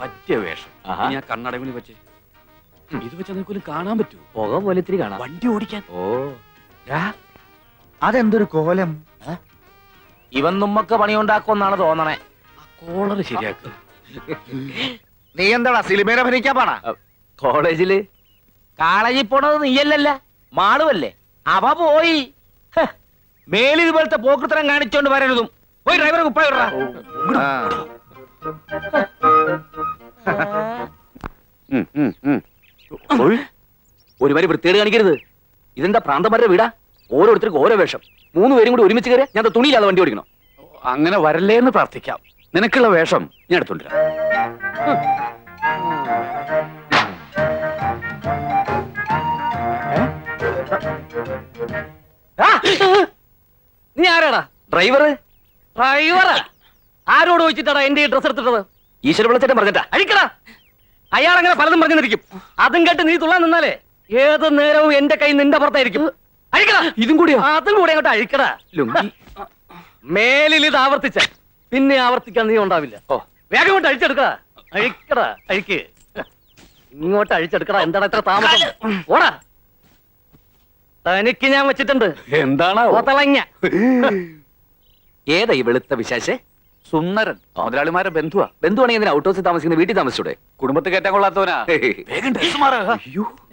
പറ്റിയ വേഷം. ഇനി ആ കണ്ണടവിന് പറ്റി ഇത് വെച്ച് നിനക്കൊരു കാണാൻ പറ്റൂ പുക പോലെ ഇത്തിരി കാണാം. വണ്ടി ഓടിക്കാൻ. ഓ. അതെന്തൊരു കോലം? ഇവൻ നമ്മക്ക് പണിയുണ്ടാക്കുമെന്നാണ് തോന്നണേ. ആ കോളർ ശരിയാക്കുക നീ എന്താടാ സിനിമേനെ ഭരിക്കാൻ പാടാ കോളേജിൽ. കോളേജിൽ പോണത് നീയല്ലല്ല മാളുവല്ലേ. അവ പോയി. മേലിതുപോലത്തെ മേലിൽ ഇതുപോലത്തെ പോക്കൃത്തരം കാണിച്ചോണ്ട് വരരുതും. പോയി ഡ്രൈവറെ കുപ്പായി. ഒരു വരി വൃത്തികേട് കാണിക്കരുത്. ഇതെന്താ പ്രാന്തമാരുടെ വീടാ? ഓരോരുത്തർക്കും ഓരോ വേഷം. മൂന്ന് പേരും കൂടി ഒരുമിച്ച് കയറി ഞാൻ തുണിയില്ലാതെ വണ്ടി ഓടിക്കണം? അങ്ങനെ വരല്ലേ എന്ന് പ്രാർത്ഥിക്കാം. നിനക്കുള്ള വേഷം ഞാൻ എടുത്തോണ്ടിരാം. ആ! നീ ആരാടാ? ഡ്രൈവർ? ഡ്രൈവറാ? ആരോട് ചോദിച്ചിട്ടാടാ എന്റെ ഈ ഡ്രസ് എടുത്തിട്ടത്? ഈശ്വര വിളിച്ചിട്ട് പറഞ്ഞിട്ടാ. അഴിക്കടാ. അയാൾ അങ്ങനെ പലതും പറഞ്ഞു നിൽക്കും അതും കേട്ട് നീ തുള്ളാൻ നിന്നാലേ ഏത് നേരവും എന്റെ കൈ നിന്റെ പുറത്തായിരിക്കും. അഴിക്കടാ. ഇതും കൂടി അതും കൂടി അങ്ങോട്ട് അഴിക്കടാ. മേലിൽ ഇത് ആവർത്തിച്ച. പിന്നെ ആവർത്തിക്കാൻ നീ ഉണ്ടാവില്ല. ഓ. വേഗം കൊണ്ട് അഴിച്ചെടുക്കടാ. അഴിക്കടാ. അഴിക്ക്. ഇങ്ങോട്ട് അഴിച്ചെടുക്കടാ. എന്താണ് എത്ര താമസം? ഓടാ. തനിക്ക് ഞാൻ വെച്ചിട്ടുണ്ട്. എന്താണ് ഏതാ ഈ വെളുത്ത വിശാശെ? സുന്ദരൻ മുതലാളിമാരെ ബന്ധുവാ. ബന്ധുവാണെങ്കിൽ ഔട്ട് ഹൗസിൽ താമസിക്കുന്ന വീട്ടിൽ താമസിച്ചൂടെ? കുടുംബത്തെ കയറ്റാൻ കൊള്ളാത്തവനാ. വേഗം ഡ്രസ് മാറാ അയ്യോ.